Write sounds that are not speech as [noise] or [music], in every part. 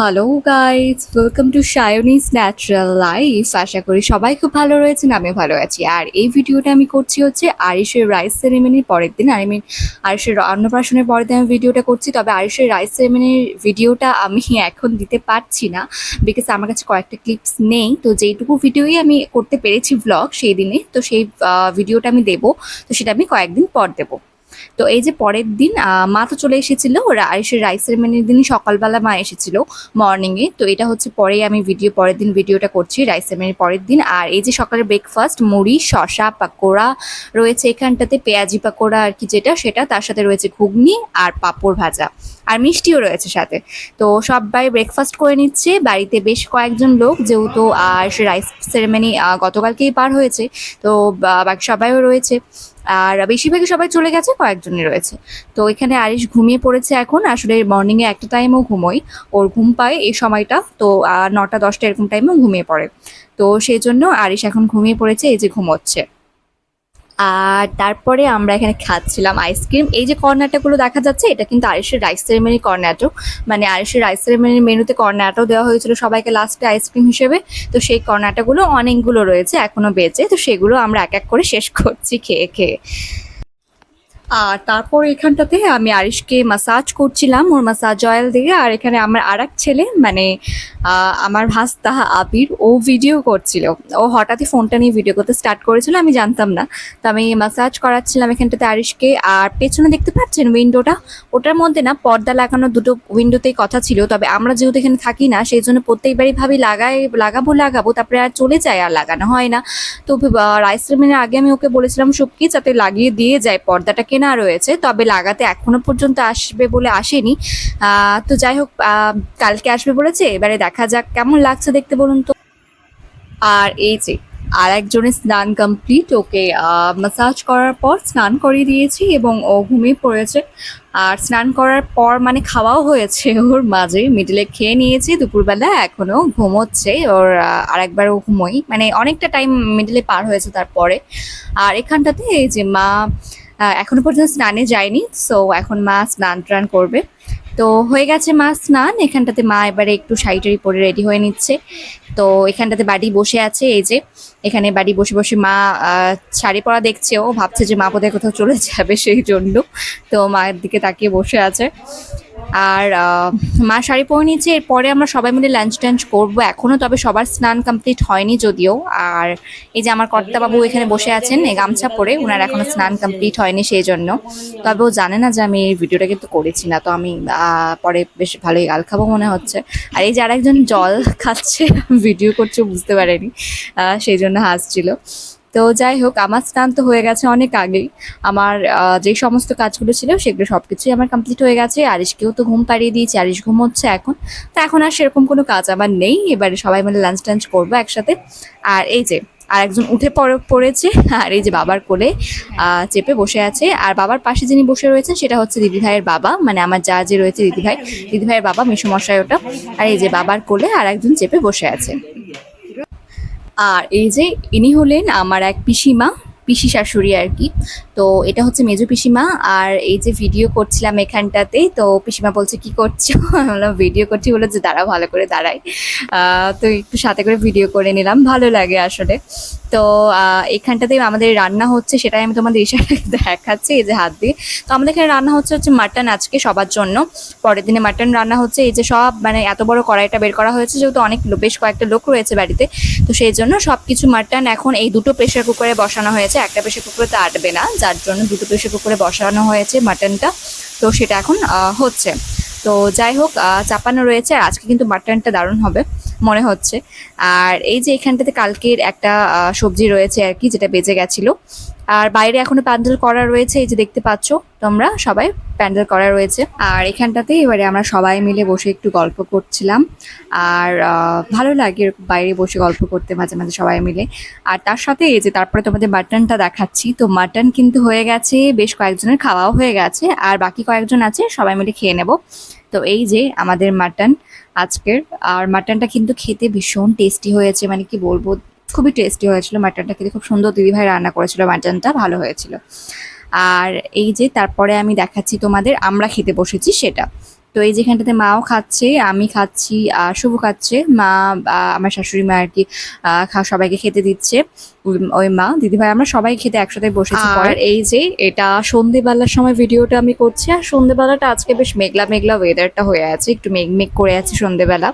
Hello guys welcome to Sayanis natural life আশা করি সবাই খুব ভালো রয়েছেন আমি ভালো আছি। আর এই ভিডিওটা আমি করছি হচ্ছে আরিসের রাইস সেরেমনির পরের দিন। আই মিন আরিসের অন্নপ্রাশনের পরের দিন আমি ভিডিওটা করছি, তবে আরিসের রাইস সেরেমনির ভিডিওটা আমি এখন দিতে পারছি না বিকজ আমার কাছে কয়েকটা ক্লিপস নেই। তো যেইটুকু ভিডিওই আমি করতে পেরেছি ব্লগ সেই দিনে, তো সেই ভিডিওটা আমি দেবো। তো সেটা আমি কয়েকদিন পর দেবো। তো এই যে পরের দিন মা তো চলে এসেছিল আরিসের রাইস সেরেমনির দিনই সকালবেলা মা এসেছিল মর্নিংয়ে তো এটা হচ্ছে পরে আমি ভিডিও পরের দিন ভিডিওটা করছি রাইস সেরেমনির পরের দিন। আর এই যে সকালের ব্রেকফাস্ট মুড়ি শশা পাকোড়া রয়েছে এখানটাতে, পেঁয়াজি পাকোড়া আর কি যেটা, সেটা তার সাথে রয়েছে ঘুগনি আর পাঁপড় ভাজা। আর মিষ্টিও রয়েছে সাথে। তো সবাই ব্রেকফাস্ট করে নিচ্ছে, বাড়িতে বেশ কয়েকজন লোক যেহেতু আর রাইস সেরেমনি গতকালকেই পার হয়েছে। তো বাকি সবাইও রয়েছে। আর বেশিরভাগই সবাই চলে গেছে, কয়েকজনই রয়েছে। তো এখানে আরিশ ঘুমিয়ে পড়েছে এখন, আসলে মর্নিংয়ে একটা টাইমও ঘুমোই ওর ঘুম পায় এই সময়টা, তো নটা, দশটা এরকম টাইমেও ঘুমিয়ে পড়ে। তো সেই জন্য আরিশ এখন ঘুমিয়ে পড়েছে, এই যে ঘুমোচ্ছে। আর তারপরে আমরা এখানে খাচ্ছিলাম আইসক্রিম। এই যে কর্নাটাগুলো দেখা যাচ্ছে, এটা কিন্তু আয়ুষের রাইস সেরেমনি কর্নাটো মানে আয়ুষের রাইস সেরেমনির মেনুতে কর্নাটো দেওয়া হয়েছিল সবাইকে লাস্টে আইসক্রিম হিসেবে। তো সেই কর্নাটাগুলো অনেকগুলো রয়েছে এখনও বেঁচে। তো সেগুলো আমরা এক এক করে শেষ করছি খেয়ে খেয়ে। আর তারপর এখানটাতে আমি আরিশকে মাসাজ করছিলাম, ওর মাসাজ অয়েল দিয়ে। আর এখানে আমার আর ছেলে মানে আমার ভাস্তা আবির, ও ভিডিও করছিল। ও হঠাৎই ফোনটা নিয়ে ভিডিও করতে স্টার্ট করেছিল, আমি জানতাম না। তো আমি মাসাজ করাচ্ছিলাম এখানটাতে আরিশকে। আর পেছনে দেখতে পাচ্ছেন উইন্ডোটা ওটার মধ্যে না পর্দা লাগানো দুটো উইন্ডোতেই কথা ছিল। তবে আমরা যেহেতু এখানে থাকি না, সেই জন্য প্রত্যেকবারই ভাবি লাগাই, লাগাবো লাগাবো। তারপরে আর চলে যায়, আর লাগানো হয় না। তো রাইস আগে আমি ওকে বলেছিলাম সবকি যাতে লাগিয়ে দিয়ে যায় পর্দাটা কেনা রয়েছে, তবে লাগাতে এখনও পর্যন্ত আসবে বলে আসেনি। তো যাই হোক কালকে আসবে বলেছে, এবারে দেখা যাক কেমন লাগছে দেখতে বলুন তো। আর এই যে আর একজনের স্নান কমপ্লিট ওকে মাসাজ করার পর স্নান করিয়ে দিয়েছি এবং ও ঘুমিয়ে পড়েছে। আর স্নান করার পর মানে খাওয়াও হয়েছে ওর মাঝে মিডিলে খেয়ে নিয়েছি, দুপুরবেলা এখনও ঘুমোচ্ছে, ওর আর একবার ও ঘুমোই। মানে অনেকটা টাইম মিডিলে পার হয়েছে তারপরে। আর এখানটাতে এই যে মা এখনও পর্যন্ত স্নানে যায়নি সো এখন মা স্নান টান করবে। তো হয়ে গেছে মা স্নান, এখানটাতে মা এবারে একটু শাড়ি পরে রেডি হয়ে নিচ্ছে। তো এখানটাতে বাড়ি বসে আছে, এই যে এখানে বাড়ি বসে বসে মা শাড়ি পরা দেখছে, ও ভাবছে যে মা বোধহয় কোথাও চলে যাবে সেই জন্য। তো মায়ের দিকে তাকিয়ে বসে আছে। আর মা শাড়ি পরে নিচ্ছে এরপরে আমরা সবাই মিলে লাঞ্চ টাঞ্চ করব এখনও, তবে সবার স্নান কমপ্লিট হয়নি যদিও। আর এই যে আমার কর্তাবাবু এখানে বসে আছেন এই গামছা পরে ওনার এখনও স্নান কমপ্লিট হয়নি সেই জন্য। তবে ও জানে না যে আমি এই ভিডিওটা কিন্তু করেছি না, তো আমি পরে বেশ ভালোই গাল খাব মনে হচ্ছে। আর এই যে আরেকজন জল খাচ্ছে, ভিডিও করছে, বুঝতে পারেনি সেই জন্য হাসছিল। তো যাই হোক, আমার স্নান তো হয়ে গেছে অনেক আগেই। আমার যে সমস্ত কাজগুলো ছিল সেগুলো সব কিছুই আমার কমপ্লিট হয়ে গেছে। আরিশকেও তো ঘুম পাড়িয়ে দিয়েছি, আরিশ ঘুমোচ্ছে এখন। তো এখন আর সেরকম কোনো কাজ আমার নেই। এবারে সবাই মিলে লাঞ্চ টাঞ্চ করব একসাথে। আর এই যে, আর একজন উঠে পড়ে- পড়েছে, আর এই যে বাবার কোলে চেপে বসে আছে। আর বাবার পাশে যিনি বসে রয়েছেন সেটা হচ্ছে দিদি ভাইয়ের বাবা। মানে আমার যা যে রয়েছে দিদি ভাই, দিদি ভাইয়ের বাবা মেসুমশাই ওটা। আর এই যে বাবার কোলে আর একজন চেপে বসে আছে। আর এই যে ইনি হলেন আমার এক পিসিমা। পিসি শাশুড়ি আর কি। তো এটা হচ্ছে মেজো পিসিমা আর এই যে ভিডিও করছিলাম এখানটাতে, তো পিসিমা বলছে, কি করছ? [laughs] বললাম ভিডিও করছি। বলে যে দাঁড়া ভালো করে দাঁড়াই। তো একটু সাথে করে ভিডিও করে নিলাম, ভালো লাগে আসলে। তো এখানটাতে আমাদের রান্না হচ্ছে, সেটাই আমি তোমাদের ইশারা [laughs] দেখাচ্ছি, এই যে হাত দিয়ে। তো আমাদের এখানে রান্না হচ্ছে হচ্ছে মাটন আজকে সবার জন্য। পরের দিনে মাটন রান্না হচ্ছে, এই যে সব মানে এত বড় কড়াইটা বের করা হয়েছে, যেহেতু অনেক বেশ কয়েকটা লোক রয়েছে বাড়িতে। তো সেই জন্য সব কিছু মাটন এখন এই দুটো প্রেশার কুকারে বসানো হয়েছে। একটা প্রেশার কুকারে তো আটবে না, যার জন্য দুটো প্রেশার কুকারে বসানো হয়েছে মাটনটা। তো সেটা এখন হচ্ছে। তো যাই হোক চাপানো রয়েছে, আর আজকে কিন্তু মাটনটা দারুণ হবে, মনে হচ্ছে। আর এই যে এখানটাতে কালকের একটা সবজি রয়েছে আর কি, যেটা বেজে গেছিল আর বাইরে এখনও প্যান্ডেল করা রয়েছে, এই যে দেখতে পাচ্ছ তোমরা সবাই, প্যান্ডেল করা রয়েছে। আর এখানটাতে এবারে আমরা সবাই মিলে বসে একটু গল্প করছিলাম। আর ভালো লাগে বাইরে বসে গল্প করতে মাঝে মাঝে সবাই মিলে। আর তার সাথে এই যে তারপরে তোমাদের মাটনটা দেখাচ্ছি। তো মাটন কিন্তু হয়ে গেছে, বেশ কয়েকজনের খাওয়াও হয়ে গেছে, আর বাকি কয়েকজন আছে, সবাই মিলে খেয়ে নেব। তো এই যে আমাদের মাটন আজকের। আর মাটনটা কিন্তু খেতে ভীষণ টেস্টি হয়েছে মানে কি বলব খুবই টেস্টি হয়েছিল মাটনটা খেতে। খুব সুন্দর দিদিভাই রান্না করেছিল মাটনটা ভালো হয়েছিল। আর এই যে তারপরে আমি দেখাচ্ছি তোমাদের, আমরা খেতে বসেছি সেটা। তো এই যেখানটাতে মাও খাচ্ছে, আমি খাচ্ছি, আর শুভ খাচ্ছে, মা আমার শাশুড়ি মা আর কি সবাইকে খেতে দিচ্ছে। ওই- মা দিদিভাই আমরা সবাই খেতে একসাথে বসেছি আর এই যে এটা সন্ধেবেলার সময় ভিডিওটা আমি করছি আর সন্ধেবেলাটা আজকে বেশ মেঘলা মেঘলা ওয়েদারটা হয়ে আছে একটু মেঘ মেঘ করে আছে সন্ধেবেলা।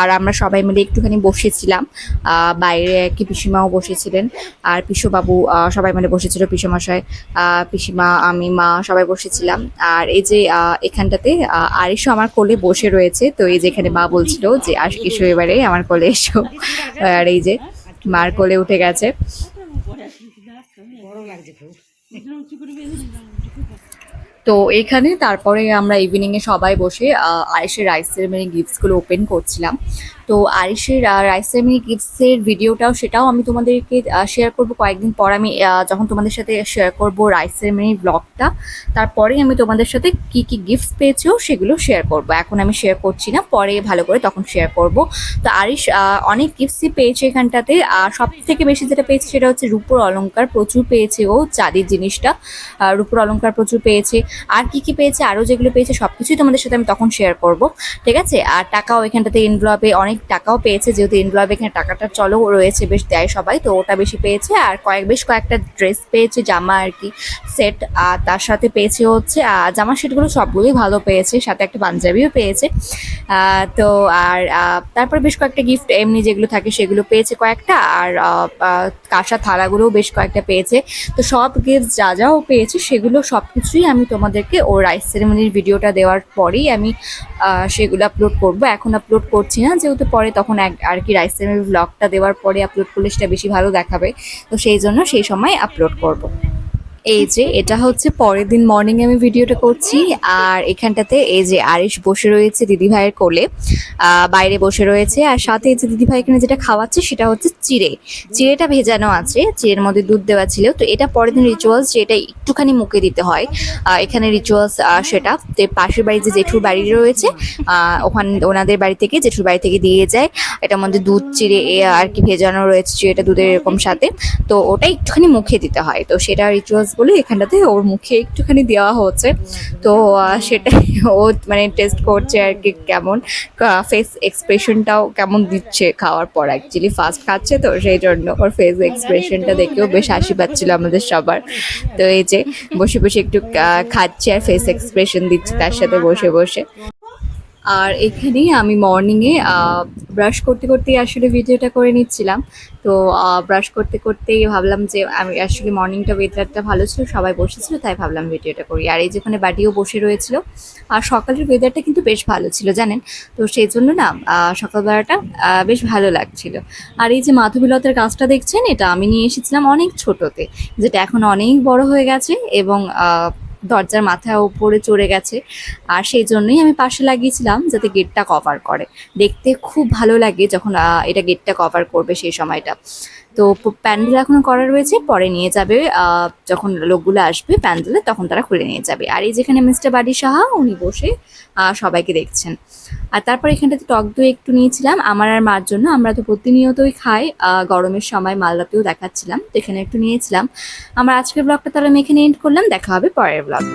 আর আমরা সবাই মিলে একটুখানি বসেছিলাম। আহ, বাইরে কি পিসিমাও বসেছিলেন আর পিসুবাবু সবাই মিলে বসেছিল পিসুমশাই আহ, পিসিমা আমি মা সবাই বসেছিলাম। আর এই যে আহ, এখানটাতে আরিশও আমার কোলে বসে রয়েছে তো এই যে এখানে মা বলছিল যে আস এসো এবারে আমার কোলে এসো। আর এই যে মার কোলে উঠে গেছে। তো এখানে তারপরে আমরা ইভিনিংয়ে এ সবাই বসে আয়েসের আরিসের রাইস সেরেমনি গিফটসগুলো ওপেন করছিলাম। তো আরিসের রাইস সেরেমনি গিফটস এর ভিডিওটাও সেটাও আমি তোমাদেরকে শেয়ার করব। কয়েকদিন পর আমি যখন তোমাদের সাথে শেয়ার করব রাইস সেরেমনি ব্লগটা তারপরেই আমি তোমাদের সাথে কি কি গিফটস পেয়েছিও সেগুলো শেয়ার করব। এখন আমি শেয়ার করছি না, পরে ভালো করে তখন শেয়ার করব। তো আরিস অনেক গিফটসই পেয়েছে এখানটাতে, আর সব থেকে বেশি যেটা পেয়েছে সেটা হচ্ছে রূপোর অলংকার প্রচুর পেয়েছে ও চাঁদির জিনিসটা। রূপোর অলংকার প্রচুর পেয়েছে। আর কি কি পেয়েছে, আরও যেগুলো পেয়েছে সব কিছুই তোমাদের সাথে আমি তখন শেয়ার করব। ঠিক আছে? আর টাকাও এখানটাতে ইনভ্লবে অনেক টাকাও পেয়েছে, যেহেতু ইনভ্লবে এখানে টাকাটা চলো রয়েছে, বেশ দেয় সবাই, তো ওটা বেশি পেয়েছে। আর কয়েক, বেশ কয়েকটা ড্রেস পেয়েছে, জামা আর কি সেট আর তার সাথে পেয়েছে হচ্ছে জামা সেটগুলো সবগুলোই ভালো পেয়েছে, সাথে একটা পাঞ্জাবিও পেয়েছে। তো আর তারপর বেশ কয়েকটা গিফট এমনি যেগুলো থাকে সেগুলো পেয়েছে কয়েকটা, আর কাঁসা থালাগুলোও বেশ কয়েকটা পেয়েছে। তো সব গিফট যা যাও পেয়েছে সেগুলো সব কিছুই আমি তোমাদেরকে ও রাইস সেরেমনির ভিডিওটা দেওয়ার পরেই আমি সেগুলো আপলোড করব। এখন আপলোড করছি না, যেহেতু পরে তখন আর কি রাইস সেরেমনির ব্লগটা দেওয়ার পরে আপলোড করলে সেটা বেশি ভালো দেখাবে। তো সেই জন্য সেই সময় আপলোড করব। এই যে, এটা হচ্ছে পরের দিন মর্নিং আমি ভিডিওটা করছি, আর এখানটাতে এই যে আরিশ বসে রয়েছে দিদি ভাইয়ের কোলে বাইরে বসে রয়েছে, আর সাথে এই যে দিদি ভাই এখানে যেটা খাওয়াচ্ছে সেটা হচ্ছে চিড়ে। চিড়েটা ভেজানো আছে, চিড়ের মধ্যে দুধ দেওয়া ছিল, তো এটা পরের দিন রিচুয়ালস যেটা একটুখানি মুখে দিতে হয়। এখানে রিচুয়ালস সেটা তো পাশের বাড়ি যে জেঠুর বাড়ি রয়েছে ওখানে, ওনাদের বাড়ি থেকে, জেঠুর বাড়ি থেকে দিয়ে যায়। এটার মধ্যে দুধ, চিড়ে আর কি ভেজানো রয়েছে, চিড়েটা দুধের এরকম সাথে, তো ওটা একটুখানি মুখে দিতে হয়। তো সেটা রিচুয়ালস বলে এখানটাতে ওর মুখে একটুখানি দেওয়া হচ্ছে। তো সেটাই ও মানে টেস্ট করছে আর কি কেমন ফেস এক্সপ্রেশনটাও কেমন দিচ্ছে খাওয়ার পর অ্যাকচুয়ালি ফার্স্ট খাচ্ছে তো, সেই জন্য ওর ফেস এক্সপ্রেশনটা দেখেও বেশ হাসি পাচ্ছিল আমাদের সবার। তো এই যে বসে বসে একটু খাচ্ছে আর ফেস এক্সপ্রেশন দিচ্ছে তার সাথে বসে বসে। আর এখানেই আমি মর্নিংয়ে ব্রাশ করতে করতে আসলে ভিডিওটা করে নিচ্ছিলাম। তো ব্রাশ করতে করতেই ভাবলাম যে, আমি আসলে মর্নিংটা ওয়েদারটা ভালো ছিল, সবাই বসেছিল, তাই ভাবলাম ভিডিওটা করি। আর এই যেখানে বাড়িও বসে রয়েছিল। আর সকালের ওয়েদারটা কিন্তু বেশ ভালো ছিল, জানেন? তো সেই জন্য না সকালবেলাটা বেশ ভালো লাগছিল। আর এই যে মাধবীলতার গাছটা দেখছেন, এটা আমি নিয়ে এসেছিলাম অনেক ছোটতে, যেটা এখন অনেক বড় হয়ে গেছে এবং দরজার মাথা উপরে চড়ে গেছে। আর সেই জন্যই আমি পাশে লাগিয়েছিলাম যাতে গেটটা কভার করে। দেখতে খুব ভালো লাগে যখন এটা গেটটা কভার করবে সেই সময়টা। তো প্যান্ডেল এখনও করা রয়েছে, পরে নিয়ে যাবে যখন লোকগুলো আসবে প্যান্ডেলে, তখন তারা খুলে নিয়ে যাবে। আর এই যেখানে মিস্টার বাড়ি সাহা, উনি বসে সবাইকে দেখছেন। আর তারপর এখানটাতে টক দই একটু নিয়েছিলাম, আমার আর মার জন্য। আমরা তো প্রতিনিয়তই খাই গরমের সময় মালদাতেও দেখাচ্ছিলাম, তো এখানে একটু নিয়েছিলাম। আমার আজকের ব্লগটা তাহলে আমি এখানে এন্ড করলাম, দেখা হবে পরের ব্লগে।